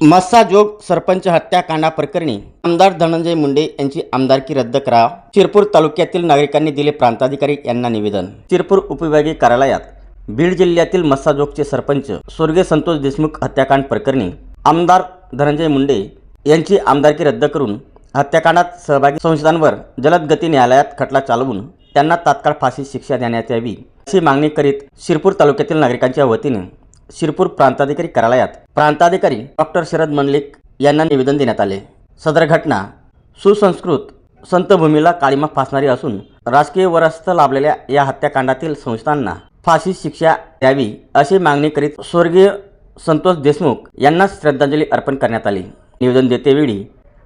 मस्साजोग सरपंच हत्याकांडा प्रकरणी आमदार धनंजय मुंडे यांची आमदारकी रद्द करा. शिरपूर तालुक्यातील नागरिकांनी दिले प्रांताधिकारी यांना निवेदन. शिरपूर उपविभागीय कार्यालयात बीड जिल्ह्यातील मस्साजोगचे सरपंच स्वर्गीय संतोष देशमुख हत्याकांड प्रकरणी आमदार धनंजय मुंडे यांची आमदारकी रद्द करून हत्याकांडात सहभागी संशयितांवर जलद गती न्यायालयात खटला चालवून त्यांना तात्काळ फाशी शिक्षा देण्यात यावी अशी मागणी करीत शिरपूर तालुक्यातील नागरिकांच्या वतीने शिरपूर प्रांताधिकारी कार्यालयात प्रांताधिकारी डॉक्टर शरद मंडलिक यांना निवेदन देण्यात आले. सदर घटना सुसंस्कृत संतभूमीला काळीमा फासणारी असून राजकीय वरस्थ लाभलेल्या या हत्याकांडातील संस्थांना फाशी शिक्षा द्यावी अशी मागणी करीत स्वर्गीय संतोष देशमुख यांना श्रद्धांजली अर्पण करण्यात आली. निवेदन देतेवेळी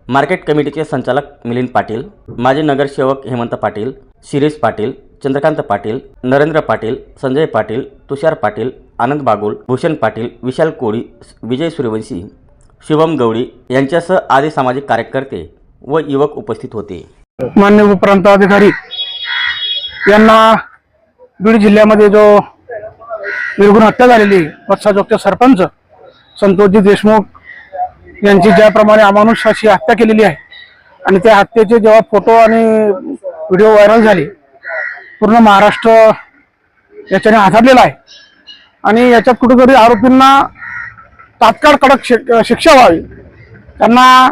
मार्केट कमिटीचे संचालक मिलिंद पाटील माजी नगरसेवक हेमंत पाटील शिरीष पाटील चंद्रकांत पाटील नरेंद्र पाटील संजय पाटील तुषार पाटील आनंद बागुल भूषण पाटील विशाल कोळी विजय सूर्यवंशी शुभम गवळी यांच्यासह आदी सामाजिक कार्यकर्ते व युवक उपस्थित होते. मान्य उपप्रांताधिकारी यांना बीड जिल्ह्यामध्ये जो निर्गुण हत्या झालेली वत्साजोगचे सरपंच संतोषजी देशमुख यांची ज्याप्रमाणे अमानुष अशी हत्या केलेली आहे आणि त्या हत्येचे जेव्हा फोटो आणि व्हिडिओ व्हायरल झाले पूर्ण महाराष्ट्र याच्याने हाताळलेला आहे. आणि याच्यात कुठेतरी आरोपींना तात्काळ कडक शिक- शिक्षा व्हावी. त्यांना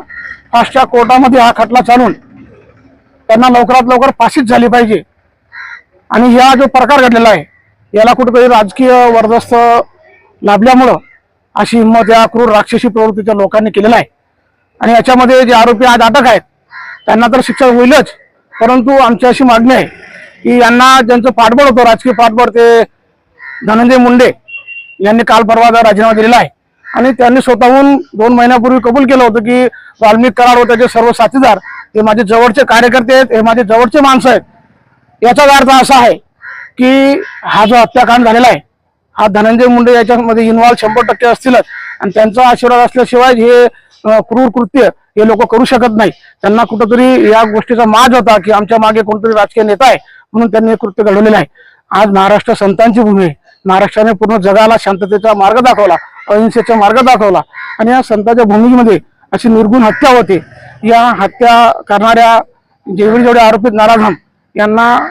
फास्टच्या कोर्टामध्ये हा खटला चालून त्यांना लवकरात लवकर फाशीच झाली पाहिजे. आणि हा जो प्रकार घडलेला आहे याला कुठेतरी राजकीय वर्दस्त लाभल्यामुळं अशी हिंमत या क्रूर राक्षसी प्रवृत्तीच्या लोकांनी केलेला आहे. आणि याच्यामध्ये जे आरोपी आज अटक आहेत त्यांना तर शिक्षा होईलच परंतु आमची अशी मागणी आहे की यांना ज्यांचं पाठबळ होतं राजकीय पाठबळ ते धनंजय मुंडे यांनी काल परवाचा राजीनामा दिलेला आहे. आणि त्यांनी स्वतःहून दोन महिन्यापूर्वी कबूल केलं होतं की वाल्मिक कराड व त्याचे सर्व साथीदार हे माझे जवळचे कार्यकर्ते आहेत हे माझे जवळचे माणसं आहेत. याचाच अर्थ असा आहे की हा जो हत्याकांड झालेला आहे हा धनंजय मुंडे याच्यामध्ये इन्व्हॉल्व शंभर टक्के असतीलच. आणि त्यांचा आशीर्वाद असल्याशिवाय हे क्रूर कृत्य हे लोक करू शकत नाही त्यांना कुठंतरी या गोष्टीचा माज होता की आमच्या मागे कोणतरी राजकीय नेता आहे म्हणून त्यांनी हे कृत्य घडवलेलं आहे. आज महाराष्ट्र संतांची भूमी आहे. महाराष्ट्राने पूर्ण जगाला शांततेचा मार्ग दाखवला अहिंसेचा मार्ग दाखवला. आणि या संतांच्या भूमीमध्ये अशी निर्गुण हत्या होते. या हत्या करणाऱ्या जेवढे जेवढे आरोपित नाराधाम यांना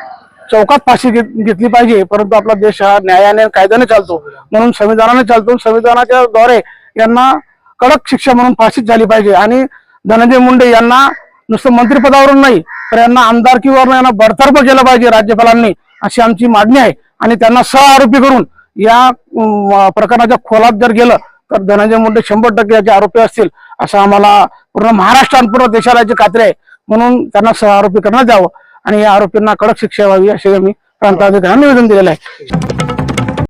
चौकात फाशी घेत- घेतली पाहिजे. परंतु आपला देश हा न्यायाने कायद्याने चालतो. म्हणून संविधानाने चालतो. संविधानाच्या द्वारे यांना कडक शिक्षा म्हणून फाशीच झाली पाहिजे. आणि धनंजय मुंडे यांना नुसतं मंत्रिपदावरून नाही तर यांना आमदारकीवर यांना बडतर्फ केलं पाहिजे राज्यपालांनी अशी आमची मागणी आहे. आणि त्यांना सह आरोपी करून या प्रकरणाच्या खोलात जर गेलं तर धनंजय मुंडे शंभर टक्के याचे आरोपी असतील असं आम्हाला पूर्ण महाराष्ट्र पूर्ण देशाला याची खात्री आहे. म्हणून त्यांना सह आरोपी करण्यात यावं. आणि या आरोपींना कडक शिक्षा व्हावी असे आम्ही प्रांताधिकाऱ्यांना निवेदन दिलेलं आहे.